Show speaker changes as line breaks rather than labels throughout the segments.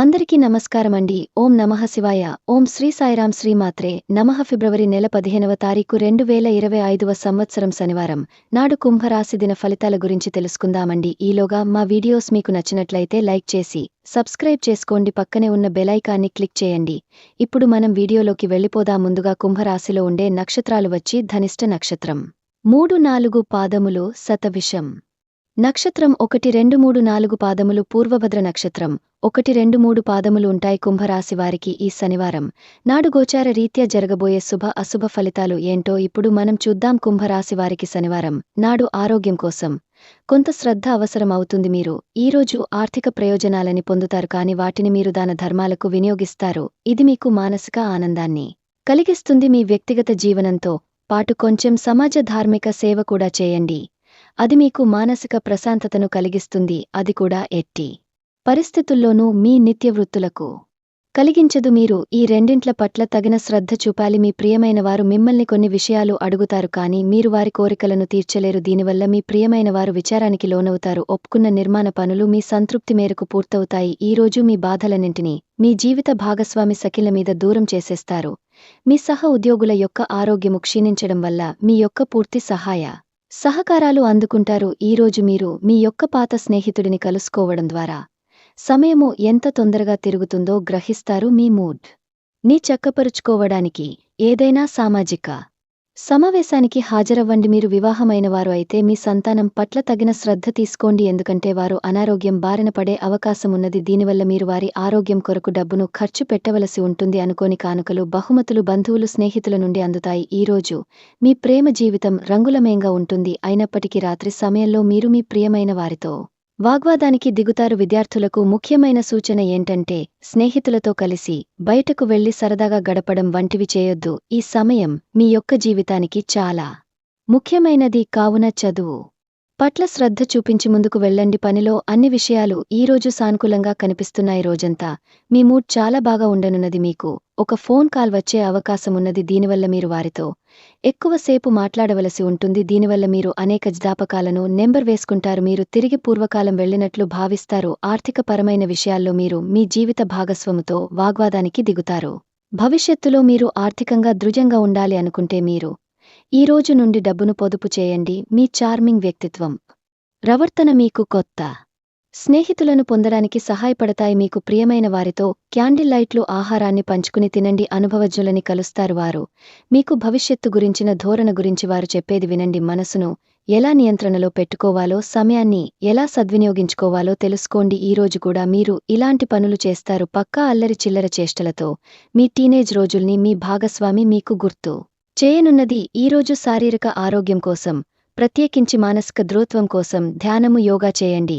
అందరికీ నమస్కారం అండి ఓం నమః శివాయ. ఓం శ్రీ సాయిరాం శ్రీమాత్రే నమః ఫిబ్రవరి నెల పదిహేనవ తారీఖు రెండు వేల ఇరవై ఐదవ సంవత్సరం శనివారం. నాడు కుంభరాశి దిన ఫలితాల గురించి తెలుసుకుందామండి. ఈలోగా మా వీడియోస్ మీకు నచ్చినట్లయితే లైక్ చేసి సబ్స్క్రైబ్ చేసుకోండి. పక్కనే ఉన్న బెలైకాన్ని క్లిక్ చేయండి. ఇప్పుడు మనం వీడియోలోకి వెళ్ళిపోదా ముందుగా కుంభరాశిలో ఉండే నక్షత్రాలు వచ్చి ధనిష్ట నక్షత్రం. మూడు నాలుగు పాదములు శతవిషం. నక్షత్రం ఒకటి రెండు మూడు నాలుగు పాదములు పూర్వభద్ర నక్షత్రం ఒకటి రెండు మూడు పాదములు ఉంటాయి కుంభరాశి వారికి ఈ శనివారం. నాడు గోచార రీత్యా జరగబోయే శుభ అశుభ ఫలితాలు ఏంటో ఇప్పుడు మనం చూద్దాం కుంభరాశి వారికి శనివారం నాడు ఆరోగ్యం కోసం. కొంత శ్రద్ధ అవసరం అవుతుంది మీరు. ఈరోజు ఆర్థిక ప్రయోజనాలని పొందుతారు కాని వాటిని మీరు దాన ధర్మాలకు వినియోగిస్తారు. ఇది మీకు మానసిక ఆనందాన్ని కలిగిస్తుంది మీ వ్యక్తిగత జీవనంతో పాటు కొంచెం సమాజ ధార్మిక సేవ కూడా చేయండి. అది మీకు మానసిక ప్రశాంతతను కలిగిస్తుంది అది కూడా ఎట్టి పరిస్థితుల్లోనూ మీ నిత్యవృత్తులకు. కలిగించదు మీరు ఈ రెండింట్ల పట్ల తగిన శ్రద్ధ చూపాలి మీ ప్రియమైన వారు మిమ్మల్ని కొన్ని విషయాలు అడుగుతారు కానీ మీరు వారి కోరికలను తీర్చలేరు దీనివల్ల మీ ప్రియమైన వారు విచారానికి లోనవుతారు ఒప్పుకున్న నిర్మాణ పనులు మీ సంతృప్తి మేరకు పూర్తవుతాయి ఈ రోజు మీ బాధలన్నింటినీ మీ జీవిత భాగస్వామి సఖిల మీద దూరం చేసేస్తారు. మీ సహ ఉద్యోగుల యొక్క ఆరోగ్యము క్షీణించడం వల్ల మీ యొక్క పూర్తి సహాయ సహకారాలు అందుకుంటారు ఈరోజు మీరు మీ యొక్క పాత స్నేహితుడిని కలుసుకోవడం ద్వారా. సమయము ఎంత తొందరగా తిరుగుతుందో గ్రహిస్తారు మీ మూడ్. ని చక్కపరుచుకోవడానికి ఏదైనా సామాజిక సమావేశానికి హాజరవ్వండి. మీరు వివాహమైన వారు అయితే మీ సంతానం పట్ల తగిన శ్రద్ధ తీసుకోండి. ఎందుకంటే వారు అనారోగ్యం బారిన పడే అవకాశమున్నది దీనివల్ల మీరు వారి ఆరోగ్యం కొరకు డబ్బును ఖర్చు పెట్టవలసి ఉంటుంది అనుకోని కానుకలు బహుమతులు బంధువులు స్నేహితుల నుండి అందుతాయి. ఈరోజు మీ ప్రేమ జీవితం రంగులమయంగా ఉంటుంది. అయినప్పటికీ రాత్రి సమయంలో మీరు మీ ప్రియమైన వారితో వాగ్వాదానికి దిగుతారు విద్యార్థులకు ముఖ్యమైన సూచన ఏంటంటే స్నేహితులతో కలిసి బయటకు వెళ్ళి సరదాగా గడపడం వంటివి చేయొద్దు. ఈ సమయం మీ యొక్క జీవితానికి చాలా ముఖ్యమైనది కావున చదువు. పట్ల శ్రద్ధ చూపించి ముందుకు వెళ్ళండి. పనిలో అన్ని విషయాలు ఈరోజు సానుకూలంగా కనిపిస్తున్నాయి రోజంతా. మీ మూడ్ చాలా బాగా ఉండనున్నది మీకు. ఒక ఫోన్ కాల్ వచ్చే అవకాశమున్నది దీనివల్ల మీరు వారితో. ఎక్కువసేపు మాట్లాడవలసి ఉంటుంది దీనివల్ల మీరు అనేక జ్ఞాపకాలను నెంబర్ వేసుకుంటారు మీరు తిరిగి పూర్వకాలం వెళ్ళినట్లు భావిస్తారు ఆర్థికపరమైన విషయాల్లో మీరు మీ జీవిత భాగస్వముతో వాగ్వాదానికి దిగుతారు. భవిష్యత్తులో మీరు ఆర్థికంగా దృఢంగా ఉండాలి అనుకుంటే మీరు ఈ రోజు నుండి డబ్బును పొదుపు చేయండి మీ చార్మింగ్ వ్యక్తిత్వం. ప్రవర్తన మీకు కొత్త. స్నేహితులను పొందడానికి సహాయపడతాయి మీకు ప్రియమైన వారితో క్యాండిల్ లైట్లు ఆహారాన్ని పంచుకుని తినండి అనుభవజ్ఞులని కలుస్తారు వారు. మీకు భవిష్యత్తు గురించిన ధోరణ గురించి వారు చెప్పేది వినండి మనసును ఎలా నియంత్రణలో పెట్టుకోవాలో సమయాన్ని ఎలా సద్వినియోగించుకోవాలో తెలుసుకోండి. ఈరోజు కూడా మీరు ఇలాంటి పనులు చేస్తారు పక్కా అల్లరి చిల్లర చేష్టలతో. మీ టీనేజ్ రోజుల్ని మీ భాగస్వామి మీకు గుర్తు చేయనున్నది ఈరోజు శారీరక ఆరోగ్యం కోసం ప్రత్యేకించి మానసిక ధృత్వం కోసం ధ్యానము యోగా చేయండి.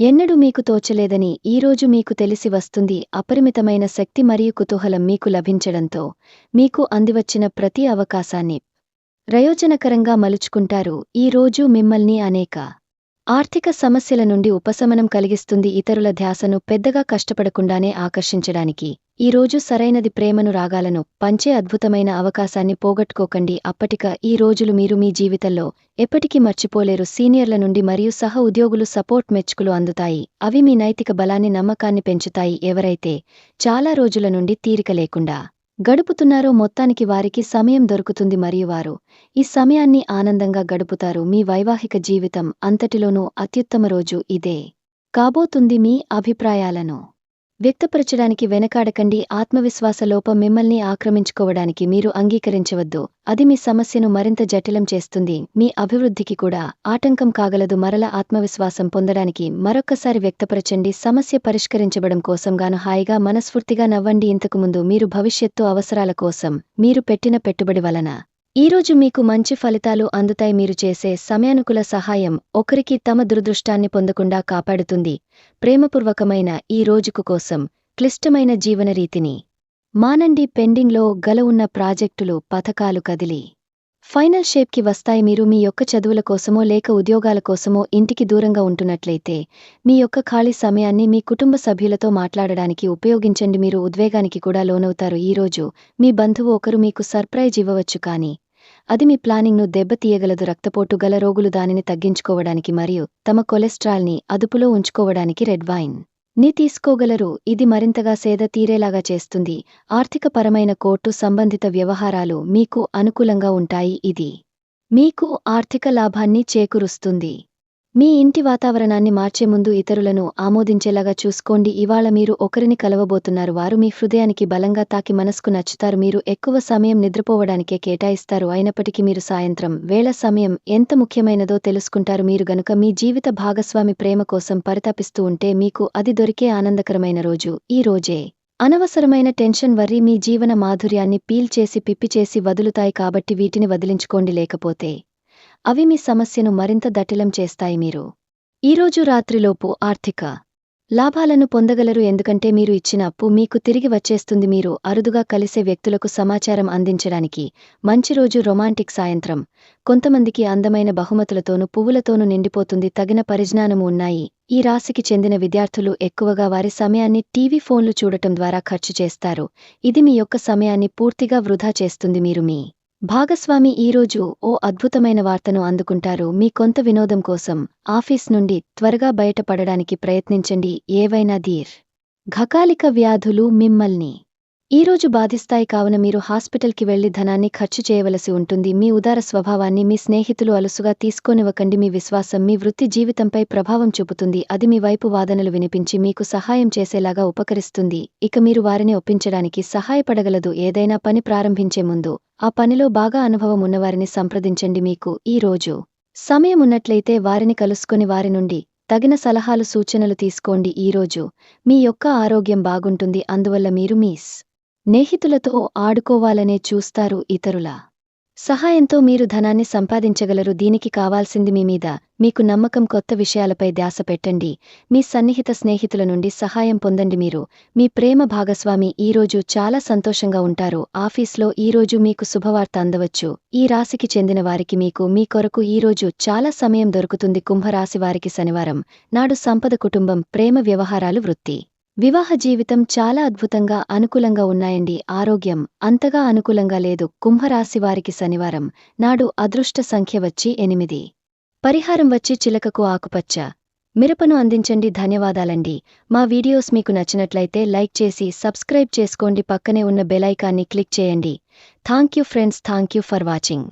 ఎన్నడూ మీకు తోచలేదని ఈరోజు మీకు తెలిసి వస్తుంది అపరిమితమైన శక్తి మరియు కుతూహలం మీకు లభించడంతో మీకు అందివచ్చిన ప్రతి అవకాశాన్ని ప్రయోజనకరంగా మలుచుకుంటారు. ఈ మిమ్మల్ని అనేక ఆర్థిక సమస్యల నుండి ఉపశమనం కలిగిస్తుంది ఇతరుల ధ్యాసను పెద్దగా కష్టపడకుండానే ఆకర్షించడానికి. ఈ రోజు సరైనది ప్రేమను రాగాలను పంచే అద్భుతమైన అవకాశాన్ని పోగొట్టుకోకండి. అప్పటిక ఈ రోజులు మీరు మీ జీవితంలో ఎప్పటికీ మర్చిపోలేరు. సీనియర్ల నుండి మరియు సహ ఉద్యోగులు సపోర్ట్ మెచ్చుకులు అందుతాయి. అవి మీ నైతిక బలాన్ని నమ్మకాన్ని పెంచుతాయి. ఎవరైతే చాలా రోజుల నుండి తీరిక లేకుండా గడుపుతున్నారో మొత్తానికి వారికి సమయం దొరుకుతుంది మరియు వారు ఈ సమయాన్ని ఆనందంగా గడుపుతారు. మీ వైవాహిక జీవితం అంతటిలోనూ అత్యుత్తమ రోజు ఇదే. కాబోతుంది మీ అభిప్రాయాలను. వ్యక్తపరచడానికి వెనకాడకండి. ఆత్మవిశ్వాస లోపం మిమ్మల్ని ఆక్రమించుకోవడానికి మీరు అంగీకరించవద్దు. అది మీ సమస్యను మరింత జటిలం చేస్తుంది. మీ అభివృద్ధికి కూడా ఆటంకం కాగలదు. మరల ఆత్మవిశ్వాసం పొందడానికి మరొక్కసారి వ్యక్తపరచండి. సమస్య పరిష్కరించబడం కోసం గాను హాయిగా మనస్ఫూర్తిగా నవ్వండి. ఇంతకుముందు మీరు భవిష్యత్తు అవసరాల కోసం మీరు పెట్టిన పెట్టుబడి వలన ఈరోజు మీకు మంచి ఫలితాలు అందుతాయి మీరు చేసే సమయానుకూల సహాయం ఒకరికి తమ దురదృష్టాన్ని పొందకుండా కాపాడుతుంది. ప్రేమపూర్వకమైన ఈ రోజుకు కోసం క్లిష్టమైన జీవనరీతిని మానండి పెండింగ్లో గల ఉన్న ప్రాజెక్టులు పథకాలు కదిలి. ఫైనల్ షేప్కి వస్తాయి మీరు మీ యొక్క చదువుల కోసమో లేక ఉద్యోగాల కోసమో ఇంటికి దూరంగా ఉంటున్నట్లయితే మీ యొక్క ఖాళీ సమయాన్ని మీ కుటుంబ సభ్యులతో మాట్లాడడానికి ఉపయోగించండి. మీరు ఉద్వేగానికి కూడా లోనవుతారు. ఈరోజు మీ బంధువు ఒకరు మీకు సర్ప్రైజ్ ఇవ్వవచ్చు కానీ అది మీ ప్లానింగ్ను దెబ్బతీయగలదు రక్తపోటు గల రోగులు దానిని తగ్గించుకోవడానికి మరియు తమ కొలెస్ట్రాల్ని అదుపులో ఉంచుకోవడానికి రెడ్ వైన్. ని తీసుకోగలరు. ఇది మరింతగా సేద తీరేలాగా చేస్తుంది. ఆర్థికపరమైన కోర్టు సంబంధిత వ్యవహారాలు మీకు అనుకూలంగా ఉంటాయి. ఇది మీకు ఆర్థిక లాభాన్ని చేకూరుస్తుంది. మీ ఇంటి వాతావరణాన్ని మార్చే ముందు ఇతరులను ఆమోదించేలాగా చూసుకోండి. ఇవాళ మీరు ఒకరిని కలవబోతున్నారు. వారు మీ హృదయానికి బలంగా తాకి మనసుకు నచ్చుతారు. మీరు ఎక్కువ సమయం నిద్రపోవడానికే కేటాయిస్తారు. అయినప్పటికీ మీరు సాయంత్రం వేళ సమయం ఎంత ముఖ్యమైనదో తెలుసుకుంటారు. మీరు గనుక మీ జీవిత భాగస్వామి ప్రేమ కోసం పరితపిస్తూ ఉంటే మీకు అది దొరికే ఆనందకరమైన రోజు. ఈ రోజే అనవసరమైన టెన్షన్ వర్రి మీ జీవన మాధుర్యాన్ని పీల్చేసి పిప్పిచేసి వదులుతాయి కాబట్టి వీటిని వదిలించుకోండి. లేకపోతే అవి మీ సమస్యను మరింత దటిలం చేస్తాయి మీరు. ఈరోజు రాత్రిలోపు ఆర్థిక లాభాలను పొందగలరు ఎందుకంటే మీరు ఇచ్చిన అప్పు మీకు తిరిగి వచ్చేస్తుంది. మీరు అరుదుగా కలిసే వ్యక్తులకు సమాచారం అందించడానికి మంచి రోజు రొమాంటిక్ సాయంత్రం. కొంతమందికి అందమైన బహుమతులతోనూ పువ్వులతోనూ నిండిపోతుంది. తగిన పరిజ్ఞానము ఉన్నాయి. ఈ రాశికి చెందిన విద్యార్థులు ఎక్కువగా వారి సమయాన్ని టీవీ ఫోన్లు చూడటం ద్వారా ఖర్చు చేస్తారు. ఇది మీ యొక్క సమయాన్ని పూర్తిగా వృధా చేస్తుంది. మీరు మీ భాగస్వామి ఈరోజు ఓ అద్భుతమైన వార్తను అందుకుంటారు. మీ కొంత వినోదం కోసం ఆఫీస్ నుండి త్వరగా బయటపడడానికి ప్రయత్నించండి. ఏవైనా ధీర్ ఘకాలిక వ్యాధులు మిమ్మల్ని ఈరోజు బాధిస్తాయి కావున మీరు హాస్పిటల్కి వెళ్ళి ధనాన్ని ఖర్చు చేయవలసి ఉంటుంది. మీ ఉదార స్వభావాన్ని మీ స్నేహితులు అలుసుగా తీసుకోనివ్వకండి. మీ విశ్వాసం మీ వృత్తి జీవితంపై ప్రభావం చూపుతుంది. అది మీ వైపు వాదనలు వినిపించి మీకు సహాయం చేసేలాగా ఉపకరిస్తుంది. ఇక మీరు వారిని ఒప్పించడానికి సహాయపడగలదు. ఏదైనా పని ప్రారంభించే ముందు ఆ పనిలో బాగా అనుభవం ఉన్నవారిని సంప్రదించండి మీకు ఈ రోజు. వారిని కలుసుకుని వారి నుండి తగిన సలహాలు సూచనలు తీసుకోండి ఈరోజు మీ యొక్క ఆరోగ్యం బాగుంటుంది అందువల్ల మీరు మీస్ స్నేహితులతో ఆడుకోవాలనే చూస్తారు ఇతరుల సహాయంతో మీరు ధనాన్ని సంపాదించగలరు. దీనికి కావాల్సింది మీ మీద. మీకు నమ్మకం కొత్త విషయాలపై ధ్యాస పెట్టండి. మీ సన్నిహిత స్నేహితుల నుండి సహాయం పొందండి మీరు. మీ ప్రేమ భాగస్వామి ఈరోజు చాలా సంతోషంగా ఉంటారు. ఆఫీస్లో ఈరోజు మీకు శుభవార్త అందవచ్చు. ఈ రాశికి చెందిన వారికి మీకు మీ కొరకు ఈరోజు చాలా సమయం దొరుకుతుంది. కుంభరాశి వారికి శనివారం. నాడు సంపద కుటుంబం ప్రేమ వ్యవహారాలు వృత్తి. వివాహ జీవితం చాలా అద్భుతంగా అనుకూలంగా ఉన్నాయండి. ఆరోగ్యం అంతగా అనుకూలంగా లేదు. కుంభరాశివారికి శనివారం నాడు అదృష్ట సంఖ్య వచ్చి ఎనిమిది. పరిహారం వచ్చి చిలకకు ఆకుపచ్చ. మిరపను అందించండి. ధన్యవాదాలండి. మా వీడియోస్ మీకు నచ్చినట్లయితే లైక్ చేసి సబ్స్క్రైబ్ చేసుకోండి. పక్కనే ఉన్న బెలైకాన్ని క్లిక్ చేయండి. Thank you friends. Thank you for watching.